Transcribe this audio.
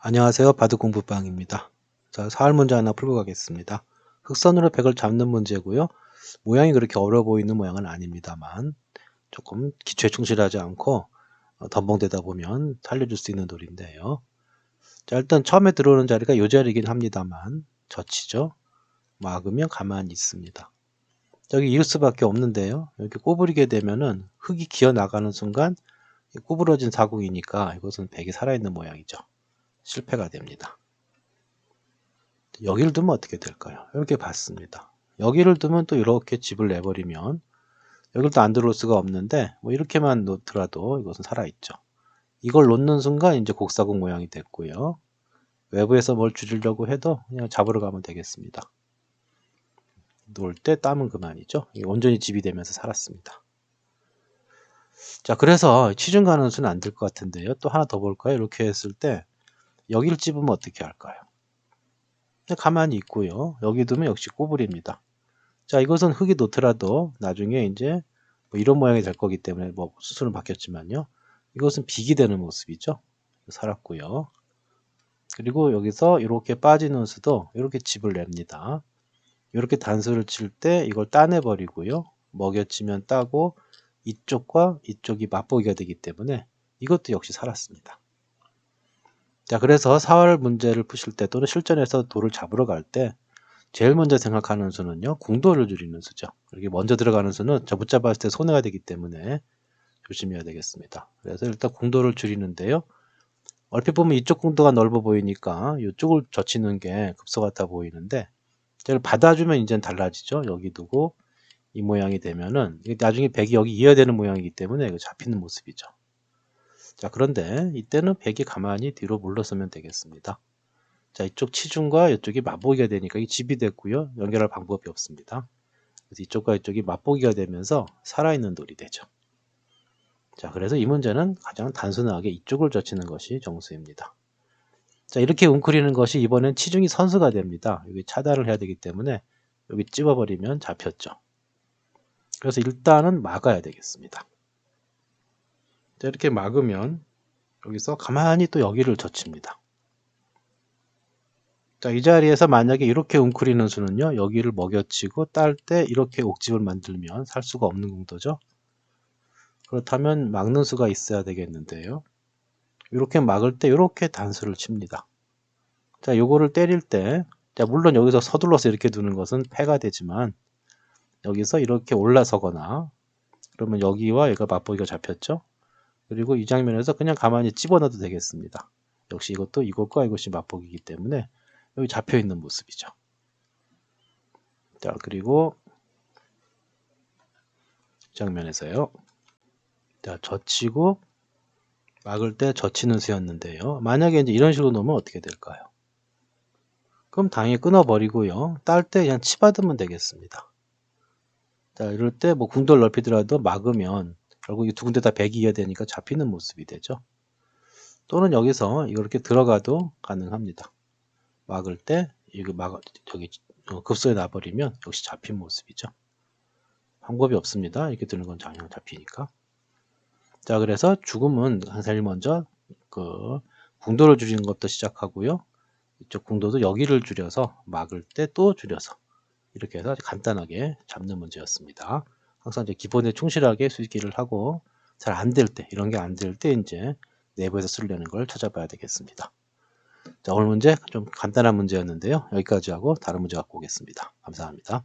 안녕하세요. 바둑공부방입니다. 자, 사활 문제 하나 풀고 가겠습니다. 흑선으로 백을 잡는 문제고요. 모양이 그렇게 어려워 보이는 모양은 아닙니다만 조금 기초에 충실하지 않고 어, 덤벙대다 보면 살려줄 수 있는 놀인데요. 자, 일단 처음에 들어오는 자리가 이 자리긴 합니다만 젖히죠. 막으면 가만히 있습니다. 여기 이을 수밖에 없는데요. 이렇게 꼬부리게 되면은 흙이 기어 나가는 순간 구부러진 사국이니까 이것은 백이 살아있는 모양이죠. 실패가 됩니다. 여기를 두면 어떻게 될까요? 이렇게 봤습니다. 여기를 두면 또 이렇게 집을 내버리면 여기를 또 안 들어올 수가 없는데 뭐 이렇게만 놓더라도 이것은 살아있죠. 이걸 놓는 순간 이제 곡사국 모양이 됐고요. 외부에서 뭘 줄이려고 해도 그냥 잡으러 가면 되겠습니다. 놓을 때 땀은 그만이죠. 온전히 집이 되면서 살았습니다. 자, 그래서 치중 가는 수는 안 될 것 같은데요. 또 하나 더 볼까요? 이렇게 했을 때 여기를 집으면 어떻게 할까요? 가만히 있고요. 여기 두면 역시 꼬불입니다. 자, 이것은 흙이 놓더라도 나중에 이제 뭐 이런 모양이 될 거기 때문에 뭐 수술은 바뀌었지만요. 이것은 비기 되는 모습이죠. 살았고요. 그리고 여기서 이렇게 빠지는 수도 이렇게 집을 냅니다. 이렇게 단수를 칠 때 이걸 따내 버리고요. 먹여치면 따고 이쪽과 이쪽이 맛보기가 되기 때문에 이것도 역시 살았습니다. 자, 그래서 사활 문제를 푸실 때 또는 실전에서 돌을 잡으러 갈 때 제일 먼저 생각하는 수는요, 궁돌을 줄이는 수죠. 이렇게 먼저 들어가는 수는 저 붙잡았을 때 손해가 되기 때문에 조심해야 되겠습니다. 그래서 일단 궁돌을 줄이는데요. 얼핏 보면 이쪽 궁도가 넓어 보이니까 이쪽을 젖히는 게 급소 같아 보이는데 이걸 받아주면 이제는 달라지죠. 여기 두고 이 모양이 되면은 나중에 백이 여기 이어야 되는 모양이기 때문에 잡히는 모습이죠. 자, 그런데 이때는 백이 가만히 뒤로 물러서면 되겠습니다. 자, 이쪽 치중과 이쪽이 맞보기가 되니까 이 집이 됐고요. 연결할 방법이 없습니다. 그래서 이쪽과 이쪽이 맞보기가 되면서 살아있는 돌이 되죠. 자, 그래서 이 문제는 가장 단순하게 이쪽을 젖히는 것이 정수입니다. 자, 이렇게 웅크리는 것이 이번엔 치중이 선수가 됩니다. 여기 차단을 해야 되기 때문에 여기 찝어버리면 잡혔죠. 그래서 일단은 막아야 되겠습니다. 자, 이렇게 막으면 여기서 가만히 또 여기를 젖힙니다. 자, 이 자리에서 만약에 이렇게 웅크리는 수는요, 여기를 먹여치고 딸 때 이렇게 옥집을 만들면 살 수가 없는 공도죠. 그렇다면 막는 수가 있어야 되겠는데요. 이렇게 막을 때 이렇게 단수를 칩니다. 자, 요거를 때릴 때, 자, 물론 여기서 서둘러서 이렇게 두는 것은 패가 되지만, 여기서 이렇게 올라서거나, 그러면 여기와 얘가 맞보기가 잡혔죠? 그리고 이 장면에서 그냥 가만히 집어넣어도 되겠습니다. 역시 이것도 이것과 이것이 맛보기이기 때문에 여기 잡혀 있는 모습이죠. 자, 그리고 장면에서요. 자, 젖히고 막을 때 젖히는 수였는데요. 만약에 이제 이런 식으로 놓으면 어떻게 될까요? 그럼 당연히 끊어버리고요. 딸 때 그냥 치받으면 되겠습니다. 자, 이럴 때 뭐 궁돌 넓히더라도 막으면 결국 이 두 군데 다 백이 이어야 되니까 잡히는 모습이 되죠. 또는 여기서 이렇게 들어가도 가능합니다. 막을 때 이거 막 저기 어, 급소에 놔버리면 역시 잡힌 모습이죠. 방법이 없습니다. 이렇게 드는 건 당연 잡히니까. 자, 그래서 죽음은 제일 먼저 그 궁도를 줄이는 것부터 시작하고요. 이쪽 궁도도 여기를 줄여서 막을 때 또 줄여서 이렇게 해서 간단하게 잡는 문제였습니다. 항상 이제 기본에 충실하게 수익기를 하고 잘 안 될 때, 이런 게 안 될 때 이제 내부에서 쓰려는 걸 찾아봐야 되겠습니다. 자, 오늘 문제 좀 간단한 문제였는데요. 여기까지 하고 다른 문제 갖고 오겠습니다. 감사합니다.